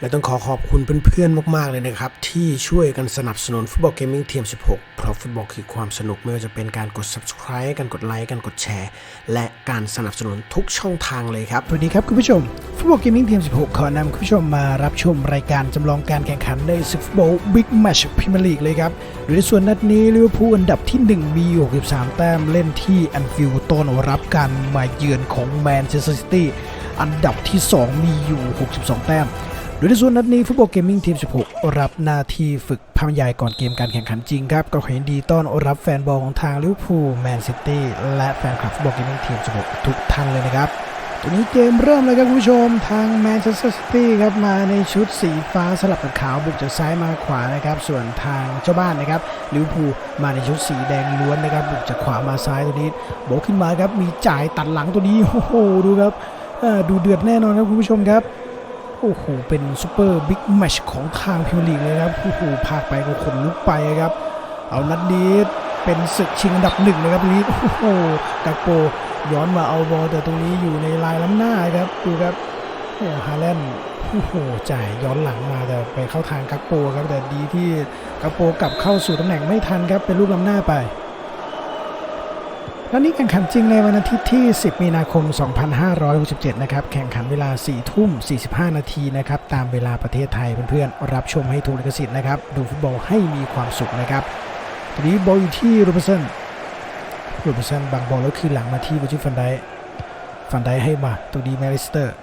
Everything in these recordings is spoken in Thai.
และต้องขอขอบคุณเพื่อนๆ มากๆ เลยนะครับ ที่ช่วยกันสนับสนุนฟุตบอลเกมมิ่งทีม 16 เพราะฟุตบอลคือความสนุกไม่ว่าจะเป็นการกด subscribe การกดไลค์การกดแชร์ และการสนับสนุนทุกช่องทางเลยครับ สวัสดีครับคุณผู้ชม ฟุตบอลเกมมิ่งทีม 16 ขอนำคุณผู้ชมมารับชมรายการจำลองการแข่งขันในศึกฟุตบอลบิ๊กแมชพรีเมียร์ลีกเลยครับโดยในส่วนนัดนี้ลิเวอร์พูลอันดับที่1มี63แต้มเล่นที่แอนฟิลด์ต้นรับการมาเยือนของแมนเชสเตอร์ซิตี้อันดับที่ 2 มีอยู่ 62 แต้ม โดยในส่วนนัดนี้ฟุตบอลเกมมิ่งทีม 16 รับหน้าที่ฝึกพามยายก่อนเกมการแข่งขันจริงครับ ก็ขอยินดีต้อนรับแฟนบอลของทางลิเวอร์พูลแมนซิตี้และแฟนคลับฟุตบอลเกมมิ่งทีม 16 ทุกท่านเลยนะครับตอนนี้เกมเริ่มเลยครับคุณผู้ชมทางแมนเชสเตอร์ซิตี้ครับมาในชุดสีฟ้าสลับกับขาวบุกจากซ้ายมาขวานะครับส่วนทางเจ้าบ้านนะครับลิเวอร์พูลมาในชุดสีแดงล้วนนะครับบุกจากขวามาซ้ายตัวนี้โบกขึ้นมาครับมีจ่ายตัดหลังตัวนี้โอ้โหดูครับดูเดือดแน่นอนครับคุณผู้ชมครับ อ้โหเป็นซูเปอร์บิ๊กแมชของทางพรีเมียร์ลีกเลยครับโอ้โหพากไปก็ขนลุกไปครับ เอานัดนี้เป็นศึกชิงอันดับหนึ่งนะครับลีดโอ้โหกักโปย้อนมาเอาบอลแต่ตรงนี้อยู่ในลายล้ำหน้าครับดูครับโอ้ฮาแลนด์โอ้โหจ่ายย้อนหลังมาแต่ไปเข้าทางกักโปครับแต่ดีที่กักโปกลับเข้าสู่ตำแหน่งไม่ทันครับเป็นลูกล้ำหน้าไป วนี้แข่งขันจริงในวันอาทิตย์ที่ 10 มีนาคม 2567 นะครับ แข่งขันเวลา 4 ทุ่ม 45 นาทีนะครับ ตามเวลาประเทศไทยเพื่อนๆ รับชมให้ถูกลิขสิทธิ์นะครับ ดูฟุตบอลให้มีความสุขนะครับทีนี้บอลอยู่ที่โรเบร์ตสันโรเบร์ตสันบังบอลแล้วคืนหลังมาที่วิจิฟันไดฟันไดให้มาตัวดีแมริสเตอร์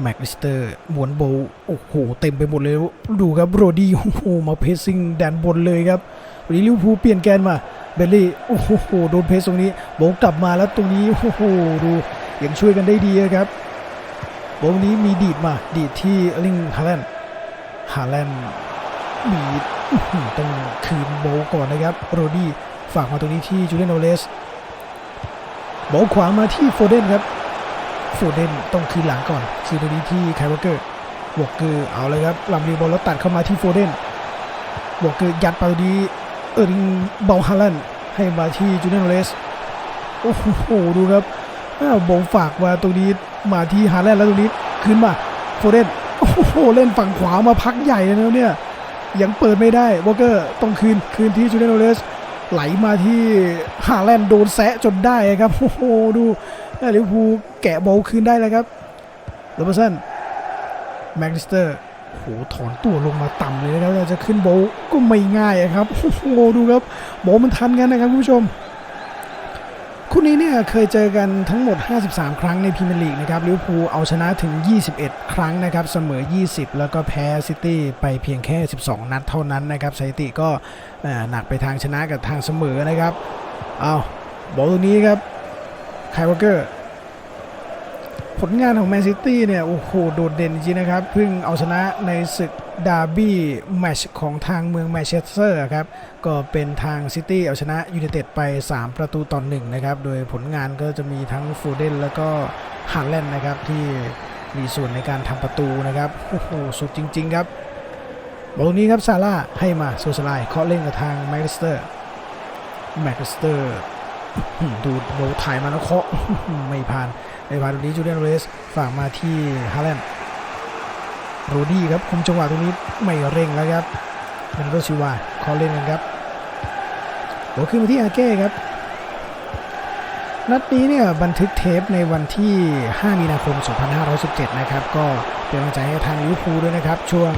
แม็กลิสเตอร์หมวนโบว์โอ้โห เต็มไปหมดเลย ดูครับโรดี้โอ้โห มาเพสซิ่งแดนบนเลยครับวันนี้ลิวพูเปลี่ยนแกนมาเบลลี่ โอ้โห โดนเพสตรงนี้โบว์กลับมาแล้วตรงนี้ โอ้โห ดูยังช่วยกันได้ดีครับโบว์นี้มีดีดมา ดีดที่ลิงฮาแลนด์ฮาแลนด์มีอื้อหือต้องคืนโบก่อนนะครับ โรดี้ฝากมาตรงนี้ที่จูเลียนโอเลสโบขวามาที่โฟเดนครับ โฟเดนต้องคืนหลังก่อนคืนตรงนี้ที่ไคลวอเกอร์วอเกอร์เอาเลยครับลำเลียงบอลแล้วตัดเข้ามาที่โฟเดนวอเกอร์ยัดไปตรงนี้เออริงเบลฮาลันให้มาที่จูเนียนเลสโอ้โหดูครับอ้าวบงฝากมาตรงนี้มาที่ฮาแลนด์แล้วตรงนี้ขึ้นมาโฟเดนโอ้โหเล่นฝั่งขวามาพักใหญ่เลยนะเนี่ยยังเปิดไม่ได้วอเกอร์ต้องคืนคืนที่จูเนียนเลสไหลมาที่ฮาแลนด์โดนแซะจนได้ครับโอ้โหดู ลิเวอร์พูลแกะบอลคืนได้แล้วครับโรเบอร์สันแม็กลิสเตอร์โหถอนตัวลงมาต่ำเลยนะครับเราจะขึ้นโบก็ไม่ง่ายอะครับโอ้โหดูครับโบมันทันกันนะครับคุณผู้ชมคู่นี้เนี่ยเคยเจอกันทั้งหมด 53 ครั้งในพรีเมียร์ลีกนะครับลิเวอร์พูลเอาชนะถึง 21 ครั้งนะครับ เสมอ 20 แล้วก็แพ้ซิตี้ไปเพียงแค่ 12 นัดเท่านั้นนะครับสถิติก็หนักไปทางชนะกับทางเสมอนะครับ เอาบอลตรงนี้ครับ ไคลวอเกอร์ผลงานของแมนซิตี้เนี่ย โอ้โห โดดเด่นจริงนะครับ เพิ่งเอาชนะในศึกดาร์บี้แมชของทางเมืองแมนเชสเตอร์ครับ ก็เป็นทางซิตี้เอาชนะยูไนเต็ดไป 3 ประตูต่อหนึ่งนะครับ โดยผลงานก็จะมีทั้งฟูเดนแล้วก็ฮาร์แลนด์นะครับ ที่มีส่วนในการทำประตูนะครับ โอ้โห สุดจริง ๆ ครับบอลนี้ครับซาร่าให้มาโซสไลเคาะเล่นกับทางแมกสเตอร์แมกสเตอร์ ดูโบลถ่ายมาแล้วเคาะไม่ผ่านในผ่านตรงนี้จูเลียนเรสฝากมาที่ฮาแลนด์โรดี้ครับคุมจังหวะตรงนี้ไม่เร่งแล้วครับเป็นโรซิวาคอเล่นกันครับโบขึ้นมาที่อาเก้ครับนัดนี้เนี่ยบันทึกเทปในวันที่ 5 มีนาคม 2517 นะครับ ก็เป็นกำลังใจให้ทางลิเวอร์พูลด้วยนะครับ ช่วง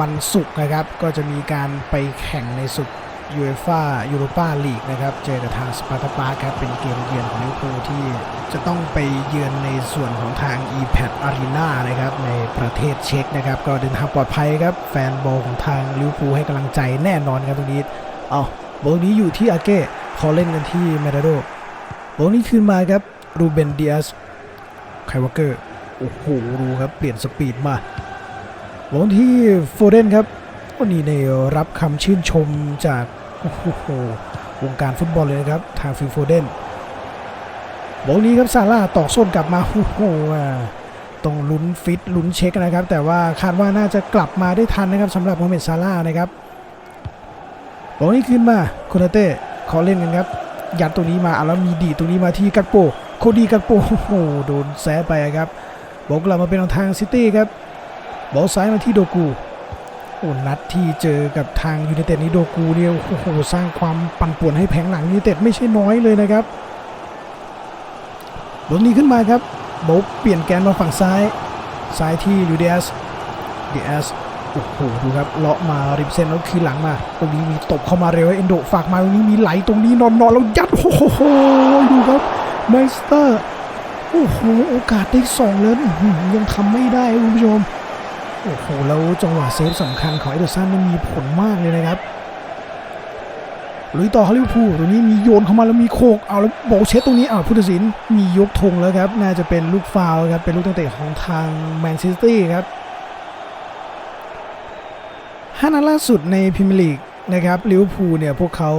วันศุกร์นะครับ ก็จะมีการไปแข่งในศึก ยูเอฟ่ายูโรปาลีกนะครับเจอกับทางสปาร์ตาปาครับเป็นเกมเยือนของลิเวอร์พูลที่จะต้องไปเยือนในส่วนของทาง e p a d Arena นะครับในประเทศเช็กนะครับก็เดินทางปลอดภัยครับแฟนบอลของทางลิเวอร์พูลให้กำลังใจแน่นอนครับตรงนี้เอาบอลนี้อยู่ที่อาเก้ขอเล่นกันที่เมดาโดบอลนี้คืนมาครับรูเบนเดียสไควอเกอร์โอ้โหดูครับเปลี่ยนสปีดมาบอลที่โฟเดนครับ วันนี้เนี่ยรับคำชื่นชมจากโอ้โหวงการฟุตบอลเลยนะครับ ทางฟิลโฟเดนบอลนี้ครับซาร่าตอกส้นกลับมาโอ้โหต้องลุ้นฟิตลุ้นเช็คนะครับ แต่ว่าคาดว่าน่าจะกลับมาได้ทันนะครับสำหรับโมเมดซาร่านะครับบอลนี้ขึ้นมาโคนาเต้ขอเล่นกันครับ ยัดตรงนี้มาอะแล้วมีดีตรงนี้มาที่กัตโปโคดีกัตโปโอ้โหโดนแซะไปครับบอลกลับมาเป็นทางซิตี้ครับบอลซ้ายมาที่โดกู อ้นัดที่เจอกับทางยูไนเต็ดนี้โดกูเนี่ยโอ้โหสร้างความปั่นป่วนให้แผงหลังยูไนเต็ดไม่ใช่น้อยเลยนะครับบอลนี้ขึ้นมาครับโบเปลี่ยนแกนมาฝั่งซ้าย ซ้ายที่ลูเดียสเดียสโอ้โหดูครับเลาะมาริมเส้นแล้วคืนหลังมา ตรงนี้มีตบเข้ามาเร็วเอนโดฝากมาตรงนี้มีไหลตรงนี้นอนนอนแล้วยัดโอ้โหดูครับไมสเตอร์โอ้โหโอกาสได้สองแล้วอื้อหือยังทำไม่ได้คุณผู้ชม โอ้โหแล้วจังหวะเซฟสำคัญของเอเดอร์สันมันมีผลมากเลยนะครับลุยต่อฮาลิวพูตรงนี้มีโยนเข้ามาแล้วมีโคกเอาแล้วโบกเช็ดตรงนี้อ้าวพุทธศิลป์มียกธงแล้วครับ น่าจะเป็นลูกฟาวครับเป็นลูกตั้งแต่ของทางแมนซิตี้ครับห้านัดล่าสุดในพรีเมียร์ลีก นะครับลิเวอร์พูลเนี่ยพวกเขา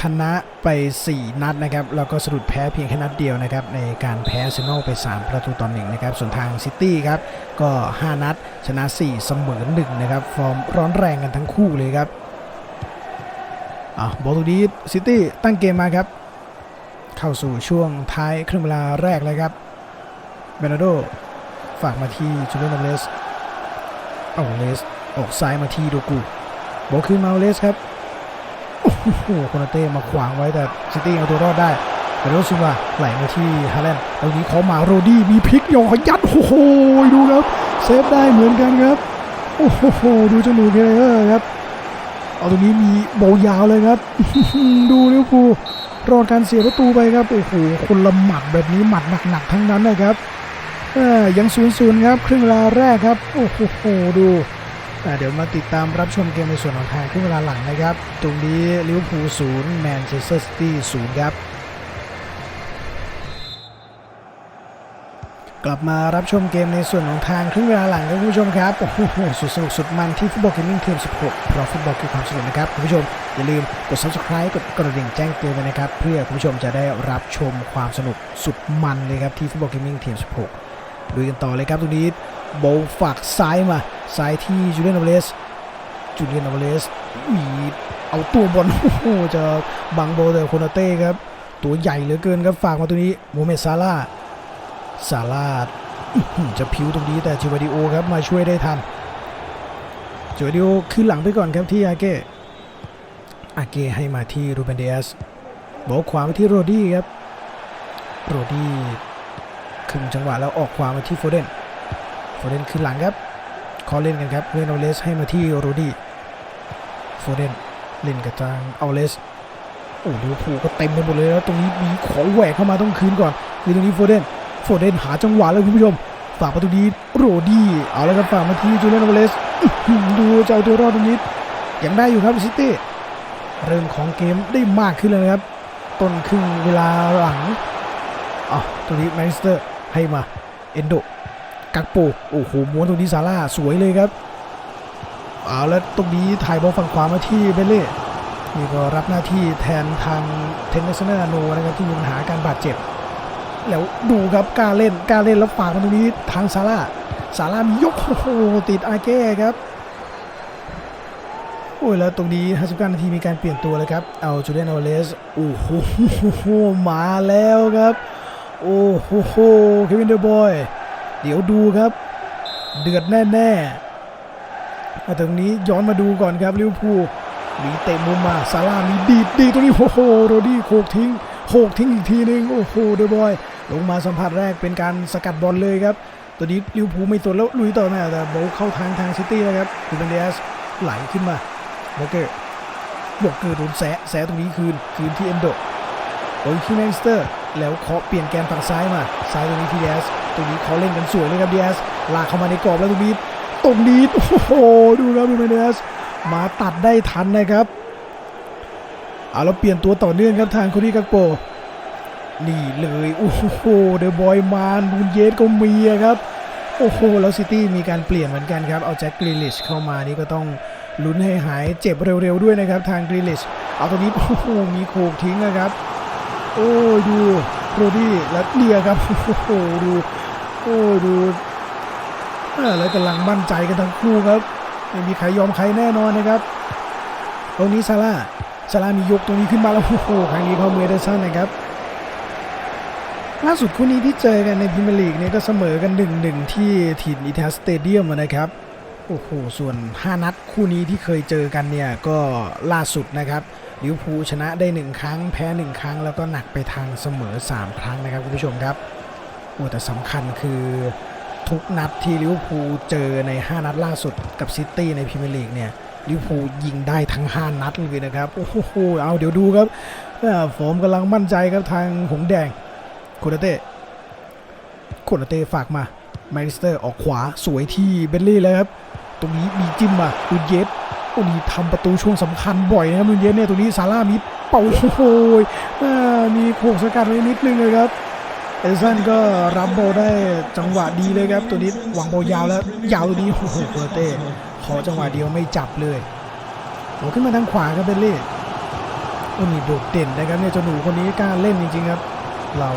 ชนะไป 4 นัดนะครับแล้วก็สะดุดแพ้เพียงแค่นัดเดียวนะครับในการแพ้เซนอลไป 3 ประตูต่อหนึ่งนะครับส่วนทางซิตี้ครับก็ 5 นัดชนะ 4 เสมอ1นะครับฟอร์มร้อนแรงกันทั้งคู่เลยครับอะบอลตรงนี้ซิตี้ตั้งเกมมาครับ เข้าสู่ช่วงท้ายครึ่งเวลาแรกเลยครับเบรนาโดฝากมาที่จูเลียนเลสเอาเลสออกซ้ายมาที่โดกูบอลคืนมาเลสครับ โอ้โหโคนาเต้มาขวางไว้แต่ซิตี้เอาตัวรอดได้เบโรซิลวาไหลมาที่ฮาแลนด์ตรงนี้เขามาโรดี้มีพลิกยองยัดโอ้โหดูครับเซฟได้เหมือนกันครับโอ้โหดูจ้าหนูเกเรอร์ครับเอาตรงนี้มีโบยาวเลยครับ ดูลิวพูรอดการเสียประตูไปครับโอ้โหคนละหมัดแบบนี้หมัดหนักๆทั้งนั้นนะครับอ้อยังศูนย์ศูนย์ครับ ครึ่งเวลาแรกครับ โอ้โหดู เดี๋ยวมาติดตามรับชมเกมในส่วนของทางครึ่งเวลาหลังนะครับ ตรงนี้ลิเวอร์พูลศูนย์แมนเชสเตอร์ซิตี้ศูนย์ครับ กลับมารับชมเกมในส่วนของทางครึ่งเวลาหลังครับคุณผู้ชมครับโอ้โหสุดสนุกสุดมันที่ฟุตบอลเกมมิ่งเทม16เพราะฟุตบอลคือความสนุกนะครับคุณผู้ชมอย่าลืมกด subscribe กดกระดิ่งแจ้งเตือนไว้นะครับ เพื่อคุณผู้ชมจะได้รับชมความสนุกสุดมันเลยครับที่ฟุตบอลเกมมิ่งเทม16ดูกันต่อเลยครับตรงนี้ โบว์ฝากซ้ายมาซ้ายที่จูเลียนอเวเลสจูเลียนอเวเลสมีเอาตัวบอลโอ้โหจะบังโบว์แต่โคนาเต้ครับ ตัวใหญ่เหลือเกินครับฝากมาตัวนี้โมเมซาร่าซาลาดจะผิวตรงนี้แต่จิวาดิโอครับมาช่วยได้ทันจิวาดิโอขึ้นหลังไปก่อนครับที่อาเก้อาเกให้มาที่รูเบนเดสบอกขวามาที่โรดี้ครับโรดี้ครึ่งจังหวะแล้วออกขวามาที่โฟเดน โฟเดนขึ้นหลังครับขอเล่นกันครับเล่นเอาเลสให้มาที่โรดี้โฟเดนเล่นกับทางเอาเลสโอ้ลิเวอร์พูลก็เต็มไปหมดเลยแล้วตรงนี้มีขอแหวกเข้ามาต้องคืนก่อนคือตรงนี้โฟเดนโฟเดนหาจังหวะเลยคุณผู้ชมฝากประตูดีโรดี้เอาแล้วครับฝากมาที่จูเลนอเวเลสดูจะเอาตัวรอดตรงนี้ยังได้อยู่ครับซิตี้เริ่มของเกมได้มากขึ้นเลยนะครับต้นครึ่งเวลาหลังอ๋อตรงนี้แมนเชสเตอร์ให้มาเอนโด กักโปโอ้โหม้วนตรงนี้ซาร่าสวยเลยครับเอาแล้วตรงนี้ถ่ายบอลฝั่งขวามาที่เบเล่นี่ก็รับหน้าที่แทนทางเทนนิสเนอร์โนนะครับที่มีปัญหาการบาดเจ็บ แล้วดูครับกล้าเล่นกล้าเล่นแล้วฝากมาตรงนี้ทางซาร่าซาร่ามียกโอ้โหติดอาเก้ครับโอ้ยแล้วตรงนี้59นาทีมีการเปลี่ยนตัวเลยครับ เอาจูเลียนอเลสโอ้โหมาแล้วครับ โอ้โหเควินเดอร์บอย เดี๋ยวดูครับ เดือดแน่ๆเอาตรงนี้ย้อนมาดูก่อนครับลิเวอร์พูลมีเตะมุมมาซาร่ามีดีดดีตรงนี้โอ้โหโรดี้โขกทิ้งโขกทิ้งอีกทีหนึงโอ้โหเดบอย ลงมาสัมผัสแรกเป็นการสกัดบอลเลยครับตัวนี้ลิเวอร์พูลไม่สนแล้วลุยต่อแม่แต่โบเข้าทางทางซิตี้แล้วครับดูเบนเดสไหลขึ้นมาโบเกอร์โบเกอร์โดนแสะแสะตรงนี้คืนคืนที่เอนโดโดยที่แมนสเตอร์ แล้วเคาะเปลี่ยนแกนฝั่งซ้ายมาซ้ายตรงนี้ทีเดส ตรงนี้เขาเล่นกันสวยเลยครับเดียสลากเข้ามาในกรอบแล้วตรงนี้ตรงนี้โอ้โหดูครับดูเบนเดสมาตัดได้ทันนะครับเอาแล้วเปลี่ยนตัวต่อเนื่องครับทางโคดี้กักโปนี่เลยโอ้โหเดอะบอยมานบูนเยสก็มีครับโอ้โหแล้วซิตี้มีการเปลี่ยนเหมือนกันครับเอาแจ็คกรีลิชเข้ามานี่ก็ต้องลุ้นให้หายเจ็บเร็วๆด้วยนะครับทางกรีลิชเอาตัวนี้โอ้โหมีโขกทิ้งนะครับ โอ้ยดูโรดี้และเดียครับโอ้โหดู โอ้ดูออแล้วกำลังมั่นใจกันทั้งคู่ครับไม่มีใครยอมใครแน่นอนนะครับ ตรงนี้ซาร่าซาร่ามียกตรงนี้ขึ้นมาแล้วโอ้โหครั้งนี้เขาเมเดซันนะครับล่าสุดคู่นี้ที่เจอกันในพรีเมียร์ลีกเนี่ยก็เสมอกัน1-1ที่ถิ่นอีทาสเตเดียมนะครับโอ้โหส่วน 5 นัดคู่นี้ที่เคยเจอกันเนี่ยก็ล่าสุดนะครับลิเวอร์พูลชนะได้ 1 ครั้ง แพ้ 1 ครั้ง แล้วก็หนักไปทางเสมอ 3 ครั้งนะครับคุณผู้ชมครับ โอ้แต่สำคัญคือทุกนัดที่ลิเวอร์พูลเจอใน 5 นัดล่าสุดกับซิตี้ในพรีเมียร์ลีกเนี่ยลิเวอร์พูลยิงได้ทั้ง 5 นัดเลยนะครับ โอ้โหเอาเดี๋ยวดูครับอ่าผมกำลังมั่นใจครับทางหงส์แดงโคนาเต้โคนาเต้ฝากมาแมนเชสเตอร์ออกขวาสวยที่เบลลี่เลยครับ ตรงนี้มีจิ้มมาดูเยสโอ้นี่ทำประตูช่วงสำคัญบ่อยนะครับดูเยสเนี่ยตรงนี้ซาร่ามีเป่าโอ้โหอ่ามีโขกสกัดไว้นิดนึงเลยครับ เอลิสันก็รับโบได้จังหวะดีเลยครับ ตัวนี้หวางโบยาวแล้วยาวตัวนี้โอ้โหโคเต้ขอจังหวะเดียวไม่จับเลยโอ้ขึ้นมาทางขวาครับเบลเล่โอ้นี่โดดเด่นนะครับเนี่ยเจ้าหนูคนนี้กล้าเล่นจริงๆครับ เรา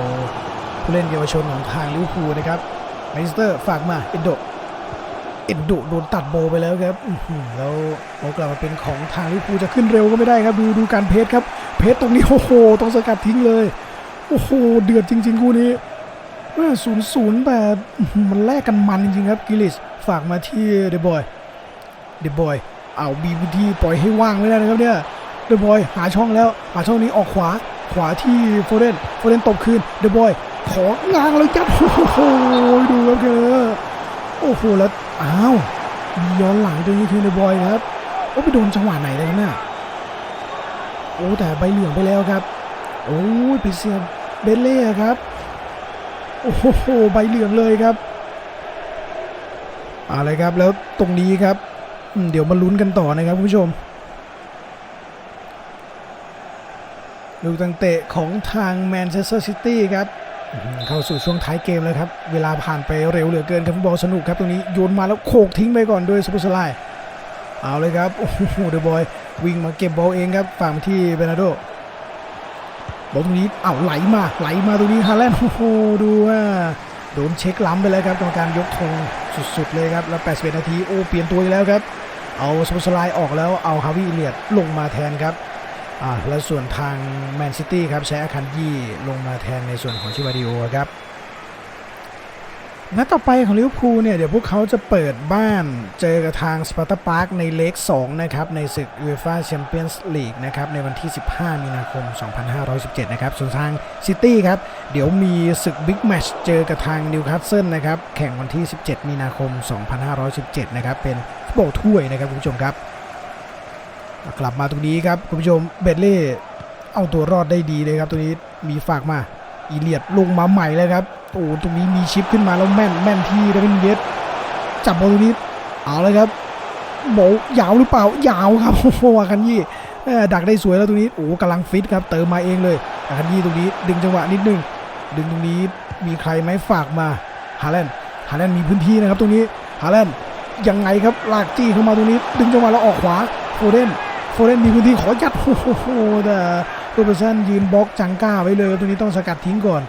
ผู้เล่นเยาวชนของทางลิเวอร์พูลนะครับมนเชสเตอร์ฝากมาเอ็นโดเอ็นโดโดนตัดโบไปแล้วครับแล้วโอกลับมาเป็นของทางลิเวอร์พูลจะขึ้นเร็วก็ไม่ได้ครับ ดูดูการเพสครับ เพสตรงนี้โอ้โหต้องสกัดทิ้งเลย โอ้โห เดือดจริง ๆ คู่นี้ศูนย์ศูนย์แบบมันแลกกันมันจริงๆครับกิลิสฝากมาที่เดบอยเดบอยเอาบีวิธีปล่อยให้ว่างไม่ได้นะครับเนี่ยเดบอยหาช่องแล้วหาช่องนี้ออกขวาขวาที่โฟเดนโฟเดนตบคืนเดบอยของงางเลยจับโอ้โหดูครับเธอโอ้โหแล้วอ้าวย้อนหลังตรงนี้คือเดบอยครับโอ้ไปโดนจังหวะไหนเลยครับเนี่ยโอ้แต่ใบเหลืองไปแล้วครับ โอ้ยไปเสีย เบลเล่ครับ โอ้โหใบเหลืองเลยครับอะไรครับแล้วตรงนี้ครับ เดี๋ยวมาลุ้นกันต่อนะครับผู้ชมลูกตั้งเตะของทางแมนเชสเตอร์ซิตี้ครับเข้าสู่ช่วงท้ายเกมแล้วครับ เวลาผ่านไปเร็วเหลือเกินครับฟุตบอลสนุกครับตรงนี้โยนมาแล้วโขกทิ้งไปก่อนโดยสปุสไลเอาเลยครับ โอ้โหเดอะบอย วิ่งมาเก็บบอลเองครับฝั่งที่เบนาโด ตรงนี้เอ้าไหลมาไหลมาตรงนี้ฮาแลนด์โอ้โหดูว่าโดนเช็คล้ำไปแล้วครับกรรมการยกธงสุดๆเลยครับแล้ว81นาทีโอ้เปลี่ยนตัวอีกแล้วครับ เอาสปอร์สไลด์ออกแล้วเอาฮาวิเลียดลงมาแทนครับอ่าและส่วนทางแมนซิตี้ครับใช้อาคันยี่ลงมาแทนในส่วนของชิวาดิโอครับ นัดต่อไปของลิเวอร์พูลเนี่ย เดี๋ยวพวกเขาจะเปิดบ้านเจอกับทางสปาร์ตาพาร์คในเลก2นะครับ ในศึกยูฟ่าแชมเปี้ยนส์ลีกนะครับ ในวันที่ 15 มีนาคม 2517 นะครับ ส่วนทางซิตี้ครับ เดี๋ยวมีศึกบิ๊กแมตช์เจอกับทางนิวคาสเซิลนะครับ แข่งวันที่ 17 มีนาคม 2517 นะครับ เป็นฟุตบอลถ้วยนะครับคุณผู้ชมครับ กลับมาตรงนี้ครับคุณผู้ชมเบดเล่เอาตัวรอดได้ดีเลยครับตรงนี้มีฝากมาอีเลียดลงมาใหม่เลยครับ โอ้ตรงนี้มีชิปขึ้นมาแล้วแม่นแม่นที่เดวินเยสจับบอลตรงนี้เอาเลยครับโบยาวหรือเปล่ายาวครับโอ้โหอาคันยี่ดักได้สวยแล้วตรงนี้โอ้กำลังฟิตครับเติมมาเองเลยอาคันยี่ตรงนี้ ดึงจังหวะนิดนึง ดึงตรงนี้มีใครไหมฝากมาฮาแลนด์ฮาแลนด์มีพื้นที่นะครับตรงนี้ฮาแลนด์ยังไงครับลากจี้เข้ามาตรงนี้ ดึงจังหวะแล้วออกขวาโฟเดนโฟเดนมีพื้นที่ขอยัดโอ้โหแต่โรเบอร์สันยืนบล็อกจังก้าไว้เลยตรงนี้ต้องสกัดทิ้งก่อน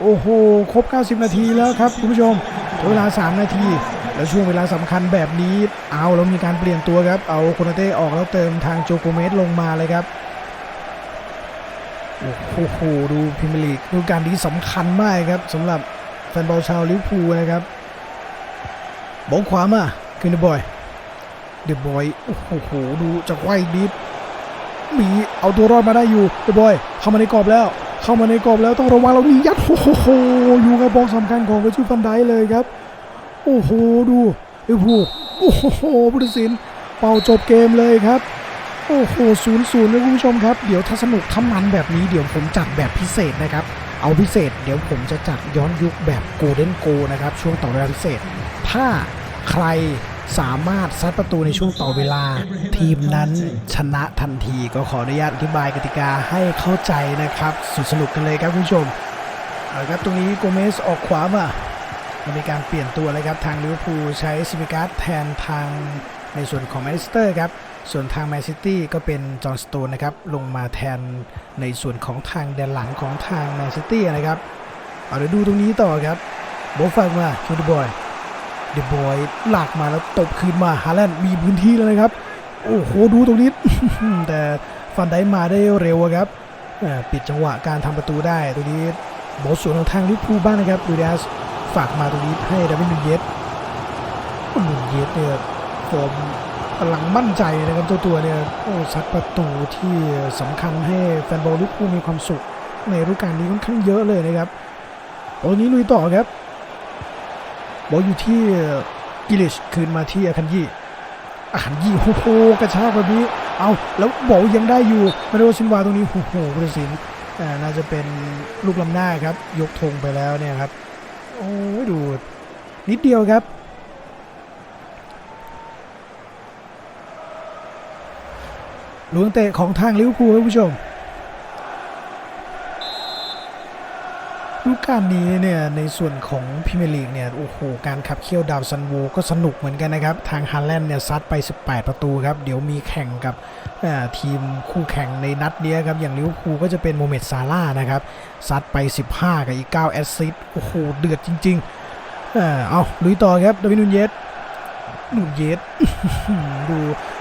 โอ้โห ครบ 90 นาทีแล้วครับคุณผู้ชมเหลือเวลา 3 นาที แล้วช่วงเวลาสำคัญแบบนี้เอาแล้วมีการเปลี่ยนตัวครับ เอาโคนาเต้ออกแล้วเติมทางโจโกเมสลงมาเลยครับโอ้โหดูพรีเมียร์ลีกดูการนี้สำคัญมากครับสำหรับแฟนบอลชาวลิเวอร์พูลนะครับบอลขวามาคือเดบอยเดบอยโอ้โหดูจากไวดิฟมีเอาตัวรอดมาได้อยู่เดบอยเข้ามาในกรอบแล้ว เข้ามาในกรอบแล้วต้องระวังเรามียัดโอ้โหอยู่กับบอลสำคัญของเวอร์จูฟันไดเลยครับ โอ้โหดูลิเอร์พูลโอ้โหผู้ตัดสินเป่าจบเกมเลยครับ โอ้โหศูนย์ศูนย์นะคุณผู้ชมครับ เดี๋ยวถ้าสนุกทำมันแบบนี้เดี๋ยวผมจัดแบบพิเศษนะครับ เอาพิเศษ เดี๋ยวผมจะจัดย้อนยุคแบบโกลเด้นโกนะครับ ช่วงต่อเวลาพิเศษ ถ้าใคร สามารถซัดประตูในช่วงต่อเวลา ทีมนั้นชนะทันทีก็ขออนุญาตอธิบายกติกาให้เข้าใจนะครับ สุดสนุกกันเลยครับคุณผู้ชมเอาละครับตรงนี้โกเมสออกขวามาม,มีการเปลี่ยนตัวเลยครับทางลิเวอร์พูลใช้ซิมิการ์ดแทนทางในส่วนของแมนเชสเตอร์ครับส่วนทางแมนซิตี้ก็เป็นจอห์นสโตนนะครับลงมาแทนในส่วนของทางแดนหลังของทางแมนซิตี้นะครับเอาเดี๋ยวดูตรงนี้ต่อครับโบทฟังมาคิวดบอย เดบอยลากมาแล้วตบคืนมาฮาแลนด์มีพื้นที่แล้วนะครับ โอ้โหดูตรงนี้ แต่ฟันได้มาได้เร็วครับอ่ปิดจังหวะการทำประตูได้ตรงนี้โบทสวนทางลิเวอร์พูลบ้างนะครับดูดัสฝากมาตรงนี้ให้ดาวินนูเยสโอ้นูเยสเนี่ยฟอร์มกำลังมั่นใจนะครับเจ้าตัวเนี่ยโอ้ซัดประตูที่สำคัญให้แฟนบอลลิเวอร์พูลมีความสุขในฤดูกาลนี้ค่อนข้างเยอะเลยนะครับตอนนี้ลุยต่อครับ บอลอยู่ที่กิลิชคืนมาที่อาคันยี่อาคันยี่โอ้โหกระชากแบบนี้ เอาแล้วบอลยังได้อยู่มาโดซินวาตรงนี้โอ้โหผู้ตัดสินอ่น่าจะเป็นลูกลำหน้าครับ ยกธงไปแล้วเนี่ยครับ โอ้ยดูนิดเดียวครับลูกเตะของทางลิเวอร์พูลครับผู้ชม ลู การนี้เนี่ยในส่วนของพรีเมียร์ลีกเนี่ยโอ้โหการขับเคี่ยวดาวซันโวก็สนุกเหมือนกันนะครับ ทางฮาแลนด์เนี่ยซัดไป 18 ประตูครับ เดี๋ยวมีแข่งกับทีมคู่แข่งในนัดเนี้ยครับ อย่างลิเวอร์พูลก็จะเป็นโมเมดซาร่านะครับ ซัดไป 15 กับอีก 9 แอสซิสต์โอ้โหเดือดจริงๆเอาลุยต่อครับดาวินนูนเยสนูนเยสดู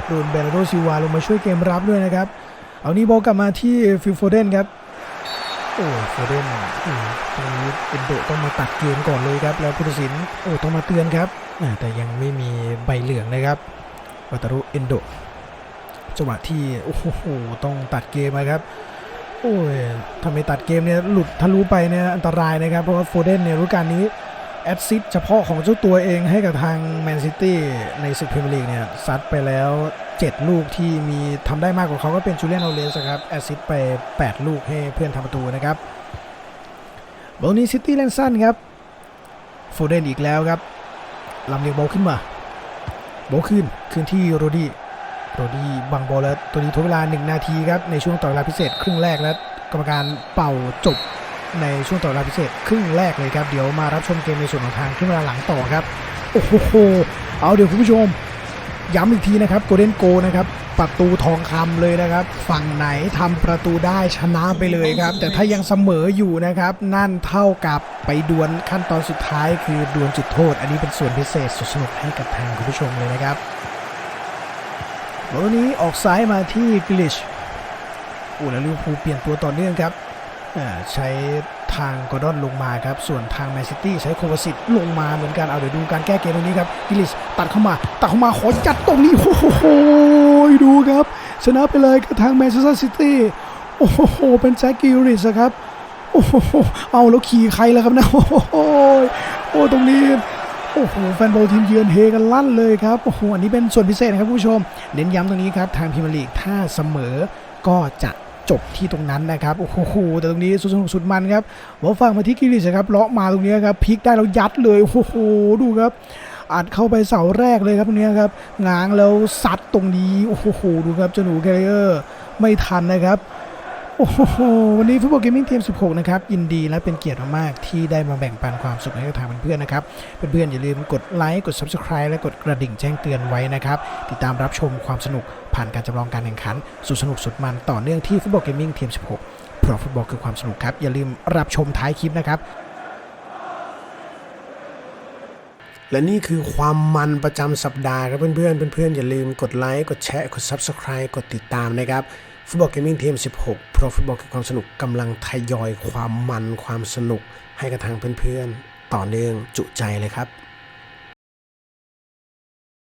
โดนเบรโดซิวาลงมาช่วยเกมรับด้วยนะครับ เอานี้บอลกลับมาที่ฟิลโฟเดนครับ โอ้โฟเดนตรงนี้เอ็นโดต้องมาตัดเกมก่อนเลยครับ แล้วผู้ตัดสินโอ้ต้องมาเตือนครับแต่ยังไม่มีใบเหลืองนะครับวัตารุเอนโดจังหวะที่โอ้โหต้องตัดเกมนะครับ โอ้ยทำไมตัดเกมเนี่ยหลุดทะลุไปเนี่ยอันตรายนะครับ เพราะว่าโฟเดนเนี่ยรู้การนี้ แอดซิสเฉพาะของเจ้าตัวเองให้กับทางแมนซิตี้ในศึกพรีเมียร์ลีกเนี่ยซัดไปแล้ว 7 ลูกที่มีทำได้มากกว่าเขาก็เป็นจูเลียนโอเลสครับแอดซิสไป 8 ลูกให้เพื่อนทำประตูนะครับบอลนี้ซิตี้เล่นสั้นครับโฟเดนอีกแล้วครับลำเลียงบอลขึ้นมาบอลขึ้นขึ้นที่โรดี้โรดี้บังบอลแล้วตัวนี้ทดเวลา 1 นาทีครับในช่วงต่อเวลาพิเศษครึ่งแรกแล้วกรรมการเป่าจบ ในช่วงต่อเวลาพิเศษครึ่งแรกเลยครับ เดี๋ยวมารับชมเกมในส่วนของทางครึ่งเวลาหลังต่อครับ โอ้โห เอาเดี๋ยวคุณผู้ชม ย้ำอีกทีนะครับโกลเด้นโกนะครับ ประตูทองคำเลยนะครับ ฝั่งไหนทำประตูได้ชนะไปเลยครับ แต่ถ้ายังเสมออยู่นะครับ นั่นเท่ากับไปดวลขั้นตอนสุดท้ายคือดวลจุดโทษ อันนี้เป็นส่วนพิเศษสุดสนุกให้กับทางคุณผู้ชมเลยนะครับวันนี้ออกซ้ายมาที่กลิชโอ้แล้วลิวพูเปลี่ยนตัวต่อเนื่องครับ ใช้ทางกอร์ดอนลงมาครับ ส่วนทางแมนซิตี้ใช้โควาสิตลงมาเหมือนกัน เอาเดี๋ยวดูการแก้เกมตรงนี้ครับกิลิชตัดเข้ามา ตัดเข้ามาขอจัดตรงนี้ โอ้โห ดูครับ ชนะไปเลยกับทางแมนเชสเตอร์ซิตี้ โอ้โห เป็นแจ็คกิลิชครับ โอ้โห เอาแล้วขี่ใครแล้วครับนะ โอ้โห โอ้ตรงนี้โอ้โหแฟนบอลทีมเยือนเฮกันลั่นเลยครับโอ้โหอันนี้เป็นส่วนพิเศษนะครับคุณผู้ชม เน้นย้ำตรงนี้ครับ ทางพรีเมียร์ลีกถ้าเสมอก็จะ จบที่ตรงนั้นนะครับโอ้โหแต่ตรงนี้สุดสนุกสุดมันครับวอลฟังมาที่กิลิชครับเลาะมาตรงนี้ครับพลิกได้แล้วยัดเลยโอ้โหดูครับอัดเข้าไปเสาแรกเลยครับตรงนี้ครับง้างแล้วซัดตรงนี้โอ้โหดูครับเจ้าหนูแคเรอร์ไม่ทันนะครับ โอ้โห วันนี้ฟุตบอลเกมมิ่งทีม 16 นะครับ ยินดีและเป็นเกียรติมากๆที่ได้มาแบ่งปันความสุขให้กับทางเพื่อนๆนะครับ เพื่อนๆอย่าลืมกดไลค์กด Subscribe และกดกระดิ่งแจ้งเตือนไว้นะครับ ติดตามรับชมความสนุกผ่านการจำลองการแข่งขัน สุดสนุกสุดมันต่อเนื่องที่ฟุตบอลเกมมิ่งทีม 16 เพราะฟุตบอลคือความสนุกครับ อย่าลืมรับชมท้ายคลิปนะครับ และนี่คือความมันประจำสัปดาห์ครับเพื่อนๆเพื่อนๆอย่าลืมกดไลค์กดแชร์กด Subscribe กดติดตามนะครับ ฟุตบอลเกมมิ่งทีม 16 เพราะฟุตบอลคือความสนุกกำลังทยอยความมันความสนุกให้กับทางเพื่อนๆ ต่อเนื่องจุใจเลยครับ